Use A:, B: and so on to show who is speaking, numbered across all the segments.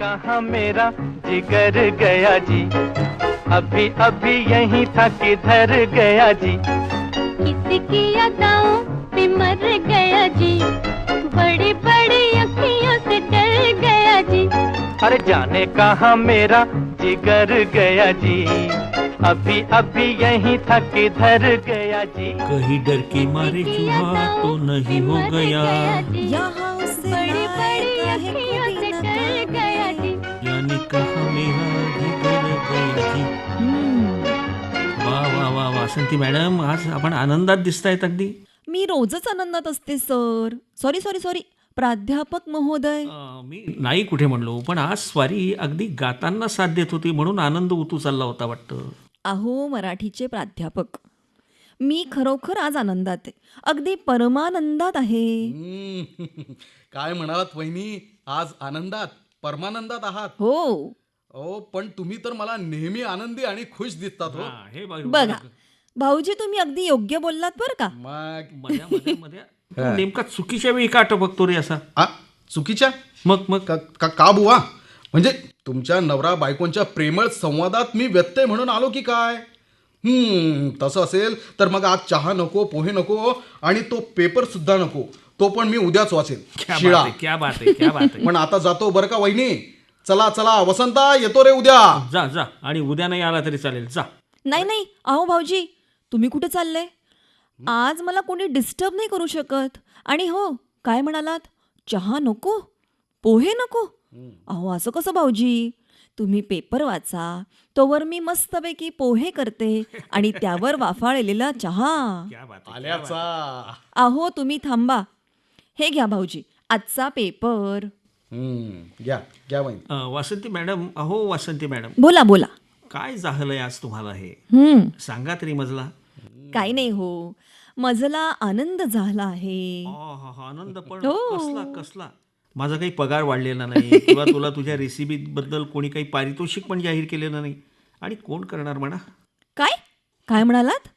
A: कहा मेरा जिगर गया जी? अभी अभी यही था किधर गया जी?
B: किसकी अदाओं पे मर गया जी। बड़ी बड़ी अखियों से डर गया जी।
A: अरे जाने कहा मेरा जिगर गया जी। अभी अभी यही था किधर गया जी।
C: कहीं डर के मारे चूहा तो नहीं हो गया।
D: यहाँ उससे
B: बड़ी बड़ी
D: लायक
B: अखियों
D: कोई
B: से
D: न
B: डर
D: कोई।
B: गया जी।
C: यानी कहा मेरा जिगर गया जी।
D: हम्म.
C: वा वा वा वासंती मॅडम आज आपण आनंदात दिसतायत अगदी।
D: मी रोजच आनंदात असते सर. सॉरी सॉरी सॉरी प्राध्यापक महोदय.
C: अं, मी नाही कुठे म्हणलो पण आज स्वारी अगदी गाताना साथ देत होती म्हणून आनंद उतू चालला होता वाटतं.
D: अहो मराठीचे प्राध्यापक. मी खरोखर आज आनंदात आहे. अगदी परमानंदात आहे.
E: हम्म. काय म्हणालात वहिनी? आज आनंदात परमानंदात आहात.
D: हो.
E: ओ पण तुम्ही तर मला नेहमी आनंदी आणि खुश दिसतात हो.
C: हा, हे बघ
D: बघा भाऊजी तुम्ही अगदी योग्य बोललात बरं का.
E: मग?
C: मध्ये तू नेमका चुकीच्या वेळी का बघतो रे असा?
E: आ, चुकीच्या?
C: मग मग?
E: का का- का बुवा? म्हणजे तुमच्या नवरा बायकोंच्या प्रेमळ संवादात मी व्यत्यय म्हणून आलो की काय? हम्म तसं असेल तर मग आज चहा नको पोहे नको आणि तो पेपर सुद्धा नको. तो पण मी उद्याच वाचेल
C: क्या बात
E: शिळा.
C: आहे क्या बात आहे क्या बात आहे.
E: पण आता जातो बरं का वहिनी? चला चला वसंता येतो रे उद्या.
C: जा जा. आणि उद्या नाही आला तरी चालेल. जा.
D: नाही नाही. अहो भाऊजी तुम्ही कुठे चालले? आज मला कोणी डिस्टर्ब नाही करू शकत. आणि हो काय म्हणालात? चहा नको? पोहे नको? अहो असं कसं भाऊजी? तुम्ही पेपर वाचा. तोवर मी मस्तपैकी पोहे करते आणि त्यावर वाफाळलेला चहा.
C: क्या बात आहे
E: आल्याचा.
D: अहो तुम्ही थांबा. हे घ्या भाऊजी आजचा पेपर
E: घ्या घ्या
C: वासंती मॅडम अहो वासंती मॅडम.
D: बोला बोला.
C: काय झालंय आज तुम्हाला हे?
D: हम्म.
C: सांगा तरी मजला.
D: काही नाही हो. मजला आनंद झाला आहे.
C: आनंद पण
D: हो.
C: कसला कसला. माझा काही पगार वाढलेला नाही किंवा तुला तुझ्या रेसिपी बद्दल कोणी काही पारितोषिक पण जाहीर केलेलं नाही. आणि कोण करणार म्हणा?
D: काय? काय म्हणालात?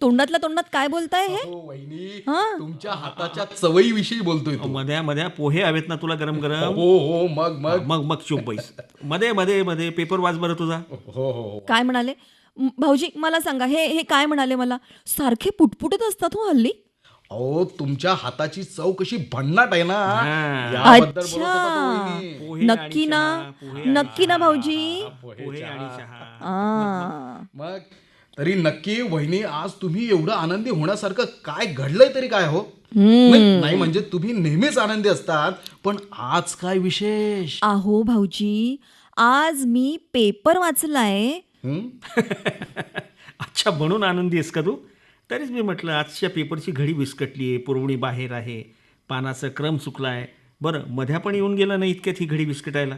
D: तोंडातल्या तोंडात काय बोलताय हे?
E: हो वहिनी
D: हा?
E: तुमच्या हाताच्या चवईविषयी बोलतोय तो.
C: मध्या मध्या पोहे हवेत ना तुला गरम गरम?
E: हो हो मग मग.
C: मग मग चुप बैस. मध्ये मध्ये मध्ये पेपर वाच बरं तुझा.
E: हो हो हो.
D: काय म्हणाले? भाऊजी मला सांगा हे हे काय म्हणाले मला? सारखे पुटपुटत असतात हो हल्ली.
E: अहो तुमच्या हाताची चव कशी भन्नाट आहे ना.
C: हा.
E: याबद्दल बोलत होता तो
D: अच्छा
E: वहिनी.
C: पोहे
D: नक्की ना
C: चहा, पोहे आणि
D: नक्की ना भाऊजी.
C: पोहे आणि चहा.
D: आ.
E: मग तरी नक्की वहिनी आज तुम्ही एवढं आनंदी होण्यासारखं काय घडलंय तरी काय हो? नाही नाही म्हणजे तुम्ही नेहमीच आनंदी असतात पण आज काय विशेष?
D: अहो भाऊजी आज मी पेपर वाचलाय?
C: अच्छा म्हणून आनंदी आहेस का तू? तरीच मी म्हटलं आजच्या पेपरची घडी विस्कटली आहे पुरवणी बाहेर आहे पानाचा क्रम चुकला आहे बरं मध्या पण येऊन गेला नाही इतक्यात ही घडी विस्कटायला?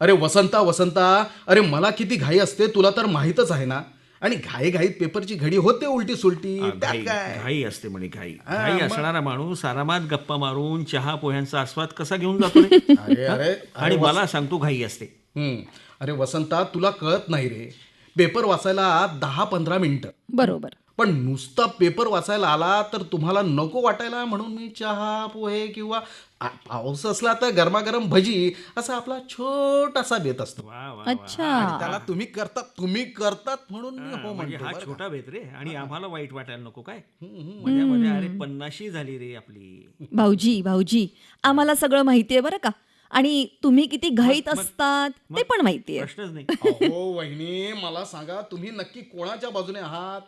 E: अरे वसंता वसंता अरे मला किती घाई असते तुला तर माहीतच आहे ना? आणि घाई घाईत पेपरची घडी होते उलटी सुलटी त्यात
C: घाई
E: काय?
C: घाई असते म्हणे घाई. घाई असणारा माणूस आरामात गप्पा मारून चहा पोह्यांचा आस्वाद कसा घेऊन जातो रे?
E: अरे अरे
C: आणि मला सांगतो घाई असते.
E: हं. अरे वसंता तुला कळत नाही रे. पेपर वाचायला दहा पंधरा मिनिटं.
D: बरोबर.
E: पण नुसता पेपर वाचायला आला तर तुम्हाला नको वाटायला म्हणून मी चहा पोहे किंवा आ- पाऊस असला तर गरमागरम भजी असा आपला छोटासा बेत असतो.
D: अच्छा.
E: आणि त्याला तुम्ही करतात तुम्ही करतात म्हणून मी हो
C: म्हणजे
E: म्हणतो
C: हा
E: बरं का?
C: छोटा भेद रे. आणि आम्हाला वाईट वाटायला नको काय? मध्ये मध्ये अरे पन्नाशी झाली रे आपली.
D: भाऊजी भाऊजी आम्हाला सगळं माहितीये बरं का? आणि तुम्ही किती घाईत असतात ते पण माहितीये.
C: प्रश्नच नाही.
E: अहो वहिनी मला सांगा तुम्ही नक्की कोणाच्या बाजूने आहात?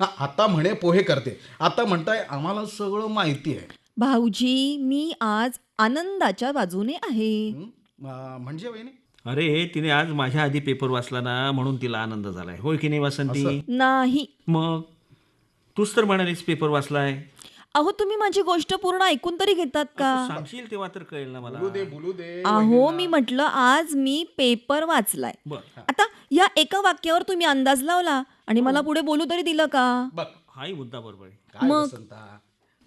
E: हा, आता म्हणे पोहे करते. आता म्हणताय आम्हाला सगळं माहिती आहे
D: भाऊजी मी आज आनंदाच्या बाजूने आहे.
E: हं? म्हणजे वहिनी?
C: अरे तिने आज माझ्या आधी पेपर वाचला ना म्हणून तिला आनंद झालाय. होय की नाही वासंती?
D: नाही.
C: मग? तूच तर म्हणालीस पेपर वाचलाय.
D: अहो तुम्ही माझी गोष्ट पूर्ण ऐकून तरी घेतात का?
C: सांगशील तेव्हा तर कळेल ना मला.
E: बोलू दे बोलू दे
D: अहो मी म्हटलं आज मी पेपर वाचलाय.
C: बर.
D: आता या एका वाक्यावर तुम्ही अंदाज लावला आणि मला पुढे बोलू तरी दिलं का?
E: बघ.
C: हाही मुद्दा बरोबर आहे.
E: काय
D: मग?
E: वसंता?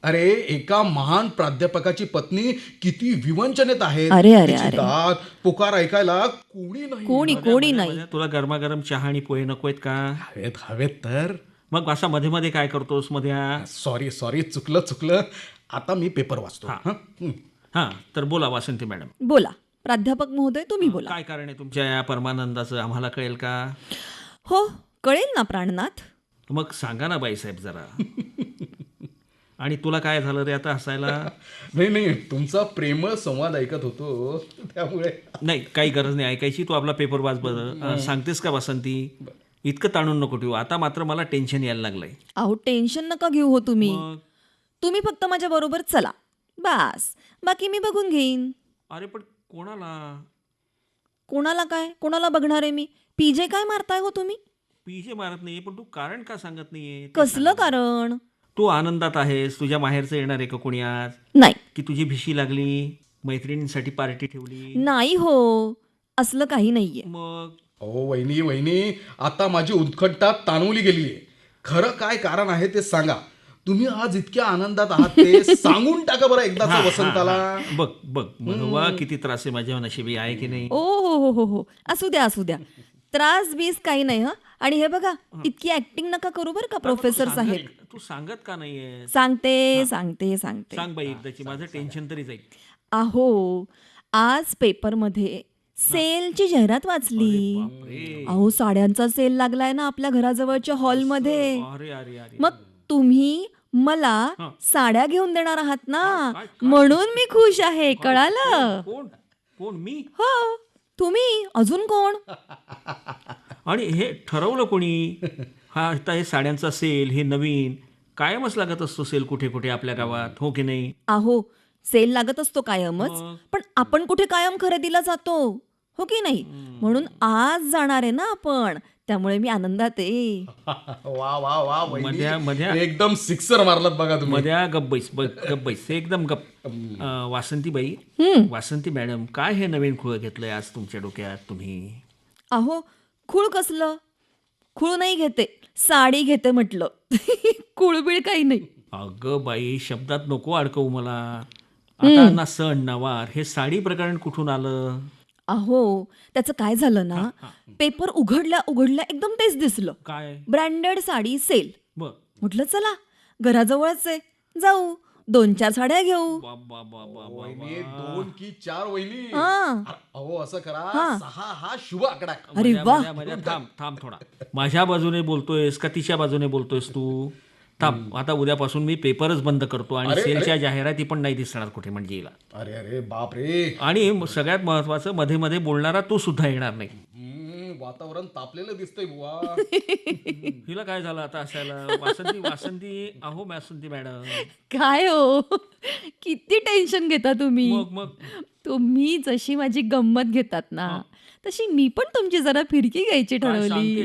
E: अरे एका महान प्राध्यापकाची पत्नी किती विवंचनेत आहेत.
D: अरे, अरे,
E: पुकार ऐकायला कोणी नाही
D: कोणी कोणी नाही.
C: तुला गरमागरम चहा आणि पोहे नको आहेत का?
E: हवेत हवेत तर.
C: मग असा मध्ये मध्ये काय करतोस मध्या?
E: सॉरी सॉरी चुकलं चुकलं. आता मी पेपर वाचतो. हं? हं.
C: तर बोला वासंती मॅडम.
D: बोला. प्राध्यापक महोदय तुम्ही बोला.
C: काय कारण आहे तुमच्या या परमानंदाचं? आम्हाला कळेल का?
D: हो कळेल ना प्राणनाथ.
C: मग सांगा ना बाईसाहेब जरा. आणि तुला काय झालं रे आता हसायला?
E: नाही नाही तुमचा प्रेमळ संवाद ऐकत होतो त्यामुळे.
C: नाही काही गरज नाही ऐकायची. तू आपला पेपर वाच बरं. सांगतेस का वासंती? इतकं ताणून नको ठेवू. आता मात्र मला टेन्शन यायला लागलंय.
D: अहो टेन्शन नका घेऊ हो तुम्ही.
C: मग?
D: तुम्ही फक्त माझ्या बरोबर चला. बास. बाकी मी बघून घेईन.
C: अरे पण कोणाला?
D: कोणाला काय? कोणाला बघणार आहे मी? पीजे काय मारताय हो तुम्ही?
C: पीजे मारत नाहीये पण तू कारण का सांगत नाहीये? ते
D: कसलं कारण?
C: तू आनंदात आहेस. तुझ्या माहेरचं येणार आहे का कोणी आज?
D: नाही.
C: की तुझी भिशी लागली? मैत्रिणींसाठी पार्टी ठेवली?
D: नाही हो. असलं काही नाहीये.
C: मग?
E: अहो वहिनी वहिनी आता माझी उत्कंठा ताणवली गेली आहे खरं काय कारण आहे ते सांगा. तुम्ही आज इतक्या आनंदात आहात ते सांगून टाका बरं एकदाच वसंताला.
C: बघ बघ वा किती त्रास आहे माझ्या नशिबी आहे की नाही?
D: ओ हो हो हो हो. असू द्या असू द्या. त्रास बीस काही नाही हा. आणि हे बघा इतकी ऍक्टिंग नका करू बरं का प्रोफेसर साहेब.
C: तू सांगत का नाहीये?
D: सांगते सांगते सांगते.
C: सांग बाई एकदाची माझं टेन्शन तरी जाईल.
D: अहो आज पेपरमध्ये सेलची जाहिरात वाचली. अहो साड्यांचा सेल लागलाय ना आपल्या घराजवळच्या हॉलमध्ये. मग तुम्ही मला साड्या घेऊन देणार आहात ना? म्हणून मी खुश आहे कळालं?
C: कोण? कोण? मी?
D: हो. तुम्ही? अजून कोण?
C: आणि हे ठरवलं कोणी? हा आता हे साड्यांचा सेल हे नवीन. कायमच लागत असतो सेल कुठे कुठे आपल्या गावात हो की नाही?
D: अहो सेल लागत असतो कायमच पण आपण कुठे कायम खरेदीला जातो? हो की नाही? म्हणून आज जाणार आहे ना आपण. त्यामुळे मी आनंदात आहे.
E: वा वा वा
C: मध्या- मध्या-
E: एकदम सिक्सर मारलात बघा तुम्ही.
C: मध्या गप्पैस गप्पैस एकदम गप वासंतीबाई. वासंती मॅडम काय हे नवीन खुळ घेतलंय आज तुमच्या डोक्यात तुम्ही?
D: अहो खूळ कसलं? खूळ नाही घेते साडी घेते म्हटलं. कुळबिळ काही नाही.
C: अगं बाई शब्दात नको अडकवू मला. आता ना सण ना वार हे साडी प्रकरण कुठून आलं?
D: अहो त्याचं काय झालं ना पेपर उघडल्या उघडल्या एकदम तेच दिसलं.
C: काय?
D: Branded sari sale.
C: ब
D: म्हटलं चला घराजवळच आहे. जाऊ दोन चार साड्या घेऊ.
E: वहिनी दोन की चार वहिनी.
D: हा.
E: अहो असं करा सहा हा शुभ आकडा.
D: अरे वा.
C: थांब थांब थोडा. माझ्या बाजूने बोलतोयस का तिच्या बाजूने बोलतोयस तू? थांब आता उद्यापासून मी पेपरच बंद करतो आणि सेलच्या जाहिराती पण नाही दिसणार कुठे म्हणजे येईल
E: अरे अरे बाप रे.
C: आणि सगळ्यात महत्वाचं मध्ये मध्ये बोलणारा तू सुद्धा येणार नाही.
E: हम्म, वातावरण तापलेलं दिसतंय बुवा.
C: हिला काय झालं आता असायला? वासंती वासंती अहो वासंती मॅडम.
D: काय हो? किती टेन्शन घेता तुम्ही?
C: मग मग.
D: तुम्ही जशी माझी गंमत घेतात ना तशी मी पण तुमची जरा फिरकी घ्यायची
C: काय
D: ठरवली.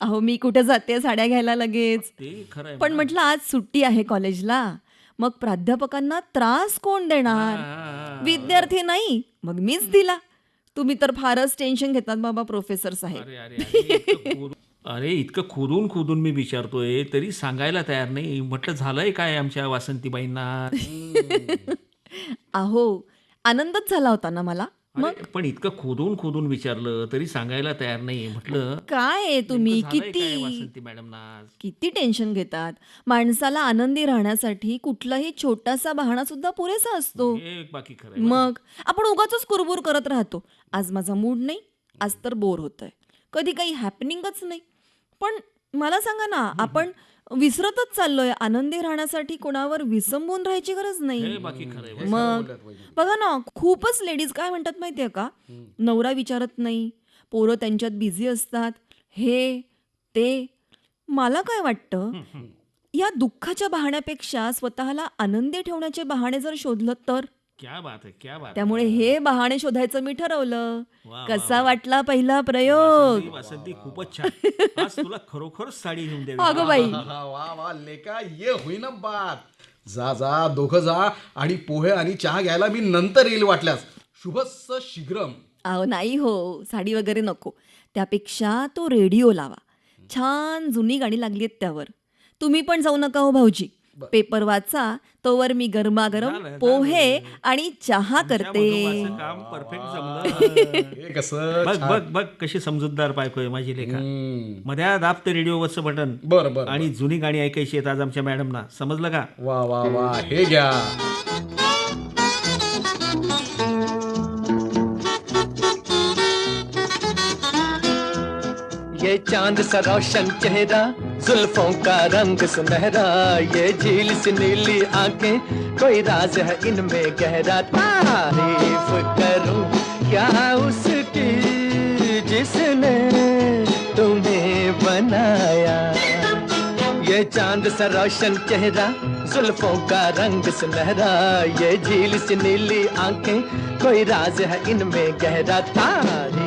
D: अहो मी कुठे जाते? साड्या घ्यायला लगेच.
C: ते खरं आहे
D: पण म्हटलं आज सुट्टी आहे कॉलेजला. मग प्राध्यापकांना त्रास कोण देणार. विद्यार्थी नाही. मग मीच दिला. तुम्ही तर फारच टेन्शन घेतात बाबा प्रोफेसर साहेब.
C: अरे अरे अरे इतकं खोदून- अरे इतकं खोदून खोदून मी विचारतोय तरी सांगायला तयार नाही. म्हटलं झालंय काय आमच्या वासंतीबाईंना?
D: अहो आनंदच झाला होता ना मला.
C: अरे, पण इतकं खोदून खोदून विचारलं तरी सांगायला तयार नाही म्हटलं
D: काय आहे तुम्ही?
C: झालंय काय
D: किती?
C: वासंती आज?
D: किती टेन्शन घेतात? माणसाला आनंदी राहण्यासाठी कुठलाही छोटासा बहाणा सुद्धा पुरेसा असतो.
C: हे बाकी खरं
D: मग? आपण उगाच कुरबुर करत राहतो. आज माझा मूड नाही आज तर बोर होत आहे कधी काही हॅपनिंगच नाही. पण मला सांगा ना आपण विसरतच चाललोय. आनंदी राहण्यासाठी कोणावर विसंबून राहायची गरज
C: हे
D: नाही
C: बाकी खरं आहे.
D: मग बघा ना खूपच लेडीज काय म्हणतात माहितीये का? नवरा विचारत नाही. पोरं त्यांच्यात बिझी असतात. हे ते. मला काय वाटतं या दुःखाच्या बहाण्यापेक्षा स्वतःला आनंदी ठेवण्याचे बहाणे जर शोधलं तर?
C: क्या बात आहे क्या बात आहे.
D: त्यामुळे हे। बहाणे शोधायचं मी ठरवलं. कसा वाटला पहिला प्रयोग?
C: वासंती खूपच छान. आज तुला खरोखरच साडी घेऊन
D: अगं बाई.
E: हा, वा वा लेका ये होईना बात. जा जा दोघं जा आणि पोहे आणि चहा घ्यायला मी नंतर येईल वाटल्यास. शुभस्स शीघ्रम.
D: अहो नाही हो साडी वगैरे नको. त्यापेक्षा तो रेडिओ लावा. छान जुनी गाणी लागली आहेत त्यावर. तुम्ही पण जाऊ नका हो भाऊजी. पेपर वाचा तोवर मी गरमागरम पोहे आणि चहा करते.
C: काम परफेक्ट जमलं.
E: हे कसं
C: बघ. बघ बघ कशी समजूतदार बायको आहे माझी लेखा. मध्या दाबते रेडिओवरचं बटन
E: बरं बरं
C: आणि जुनी गाणी ऐकायची आहेत आज आमच्या मॅडमना समजलं का?
E: वा वा वा. हे घ्या.
A: ये चांद सा रोशन चेहरा जुल्फों का रंग सुनहरा, ये झील सी नीली आँखें, कोई राज है इनमें गहरा। तारीफ़ करूँ क्या उसकी जिसने तुम्हें बनाया? ये चाँद सा रोशन चेहरा, जुल्फों का रंग सुनहरा, ये झील सी नीली आँखें, कोई राज है इनमें गहरा। तारीफ़